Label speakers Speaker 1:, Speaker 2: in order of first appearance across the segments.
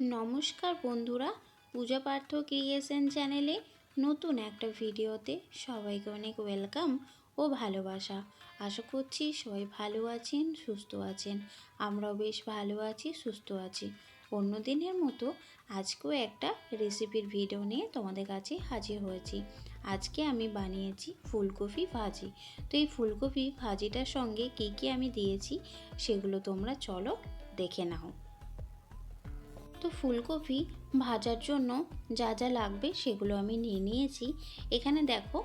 Speaker 1: নমস্কার বন্ধুরা, পূজা পার্থ ক্রিয়েশন চ্যানেলে নতুন একটা ভিডিওতে সবাইকে অনেক ওয়েলকাম ও ভালোবাসা। আশা করছি সবাই ভালো আছেন, সুস্থ আছেন। আমরাও বেশ ভালো আছি, সুস্থ আছি। অন্য দিনের মতো আজকেও একটা রেসিপির ভিডিও নিয়ে তোমাদের কাছে হাজির হয়েছি। আজকে আমি বানিয়েছি ফুলকপি ভাজি। তো এই ফুলকপি ভাজিটার সঙ্গে কী কী আমি দিয়েছি সেগুলো তোমরা চলো দেখে নাও। তো ফুলকপি ভাজার জন্য যা যা লাগবে সেগুলো আমি নিয়ে নিয়েছি। এখানে দেখো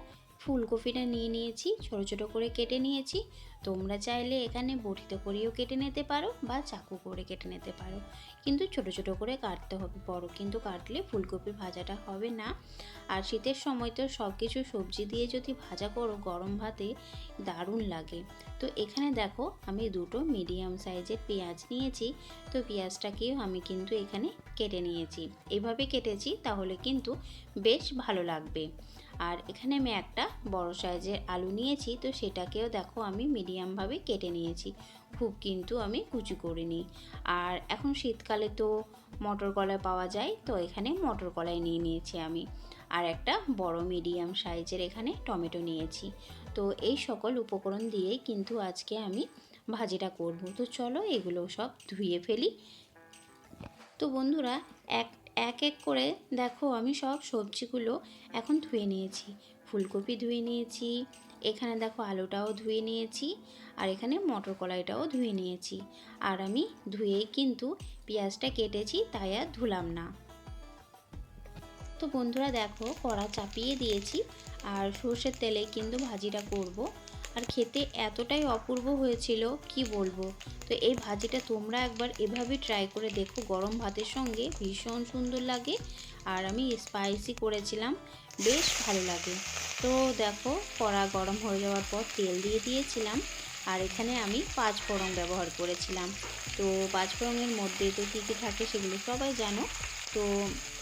Speaker 1: ফুলকপিটা নিয়ে নিয়েছি, ছোট ছোট করে কেটে নিয়েছি। তোমরা চাইলে এখানে বটিতে করেও কেটে নিতে পারো বা চাকু করে কেটে নিতে পারো। কিন্তু ছোট ছোট করে কাটতে হবে, বড় কিন্তু কাটলে ফুলকপি ভাজাটা হবে না। আর শীতের সময় তো সব কিছু সবজি দিয়ে যদি ভাজা করো, গরম ভাতে দারুণ লাগে। তো এখানে দেখো, আমি দুটো মিডিয়াম সাইজের পেঁয়াজ নিয়েছি। তো পেঁয়াজটাকেও আমি কিন্তু এখানে কেটে নিয়েছি। এভাবে কেটেছি, তাহলে কিন্তু বেশ ভালো লাগবে। আর এখানে আমি একটা বড় সাইজের আলু নিয়েছি, তো সেটাকেও দেখো আমি মিডিয়ামভাবে কেটে নিয়েছি। খুব কিন্তু আমি কুচি করিনি। আর এখন শীতকালে তো মটর কলাই পাওয়া যায়, তো এখানে মটর কলাই নিয়ে নিয়েছি আমি। আর একটা বড় মিডিয়াম সাইজের এখানে টমেটো নিয়েছি। তো এই সকল উপকরণ দিয়েই কিন্তু আজকে আমি ভাজিটা করব। তো চলো এগুলো সব ধুয়ে ফেলি। তো বন্ধুরা, এক এক এক করে দেখো আমি সব সবজিগুলো এখন ধুয়ে নিয়েছি। ফুলকপি ধুয়ে নিয়েছি, এখানে দেখো আলুটাও ধুয়ে নিয়েছি আর এখানে মটর কলাইটাও ধুয়ে নিয়েছি। আর আমি ধুয়েই কিন্তু পেঁয়াজটা কেটেছি, তাই আর ধুলাম না। তো বন্ধুরা দেখো কড়া চাপিয়ে দিয়েছি আর সর্ষের তেলে কিন্তু ভাজিটা করব। আর খেতে এতটাই অপূর্ব হয়েছিল, কি বলব? তো এই ভাজিটা তোমরা একবার এভাবে ট্রাই করে দেখো, গরম ভাতের সঙ্গে ভীষণ সুন্দর লাগে। আর আমি স্পাইসি করেছিলাম, বেশ ভালো লাগে। তো দেখো, কড়া গরম হয়ে যাওয়ার পর তেল দিয়ে দিয়েছিলাম। আর এখানে আমি পাঁচ ফোড়ন ব্যবহার করেছিলাম। তো পাঁচ ফোড়নের মধ্যে তো কী কী থাকে সেগুলো সবাই জানো। তো,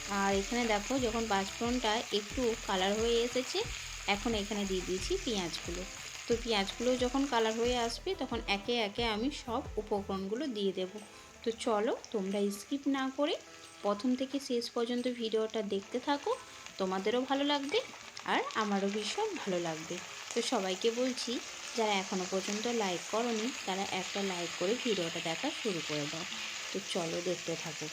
Speaker 1: আর এখানে দেখো, যখন পাঁচফোড়নটা একটু কালার হয়ে এসেছে, এখন এখানে দিয়ে দিয়েছি পেঁয়াজগুলো। তো পেঁয়াজগুলো যখন কালার হয়ে আসবে, তখন একে একে আমি সব উপকরণগুলো দিয়ে দেব। তো চলো তোমরা স্কিপ না করে প্রথম থেকে শেষ পর্যন্ত ভিডিওটা দেখতে থাকো। তোমাদেরও ভালো লাগবে আর আমারও ভীষণ ভালো লাগবে। তো সবাইকে বলছি, যারা এখনও পর্যন্ত লাইক করনি, তারা একটা লাইক করে ভিডিওটা দেখা শুরু করে দাও। তো চলো দেখতে থাকো।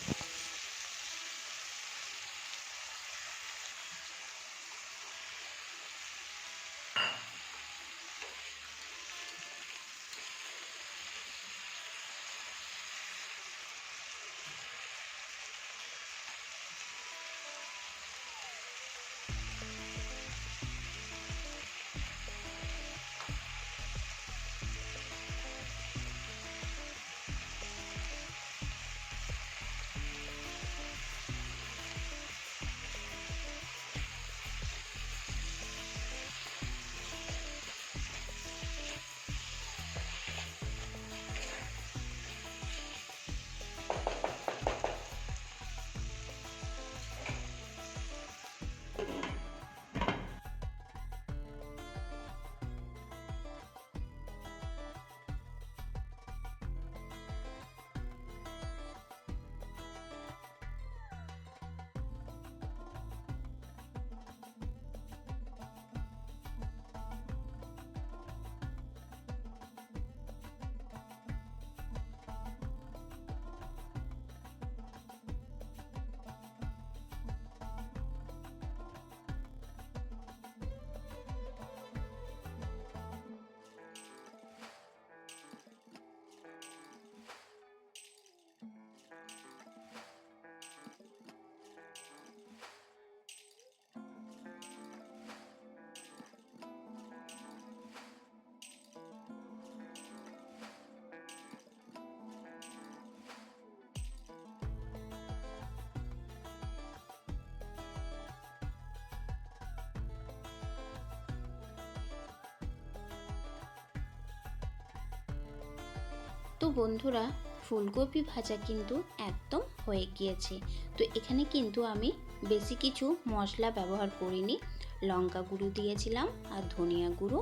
Speaker 1: তো বন্ধুরা, ফুলকপি ভাজা কিন্তু একদম হয়ে গিয়েছে। তো এখানে কিন্তু আমি বেশি কিছু মশলা ব্যবহার করিনি। লঙ্কা গুঁড়ো দিয়েছিলাম আর ধনিয়া গুঁড়ো,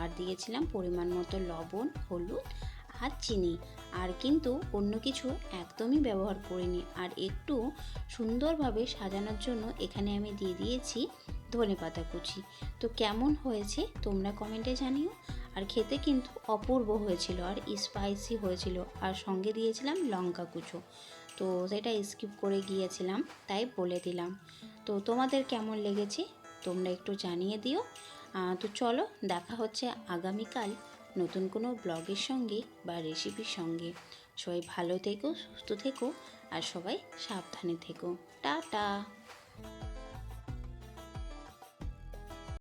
Speaker 1: আর দিয়েছিলাম পরিমাণ মতো লবণ, হলুদ আর চিনি। আর কিন্তু অন্য কিছু একদমই ব্যবহার করিনি। আর একটু সুন্দরভাবে সাজানোর জন্য এখানে আমি দিয়ে দিয়েছি ধনে পাতা কুচি। তো কেমন হয়েছে তোমরা কমেন্টে জানিও। আর খেতে কিন্তু অপূর্ব হয়েছিল আর স্পাইসি হয়েছিল। আর সঙ্গে দিয়েছিলাম লঙ্কা কুচো। তো সেটা স্কিপ করে গিয়েছিলাম, তাই বলে দিলাম। তো তোমাদের কেমন লেগেছে তোমরা একটু জানিয়ে দিও। তো চলো দেখা হচ্ছে আগামীকাল নতুন কোনো ব্লগের সঙ্গে বা রেসিপির সঙ্গে। সবাই ভালো থেকো, সুস্থ থেকো, আর সবাই সাবধানে থেকো। টাটা!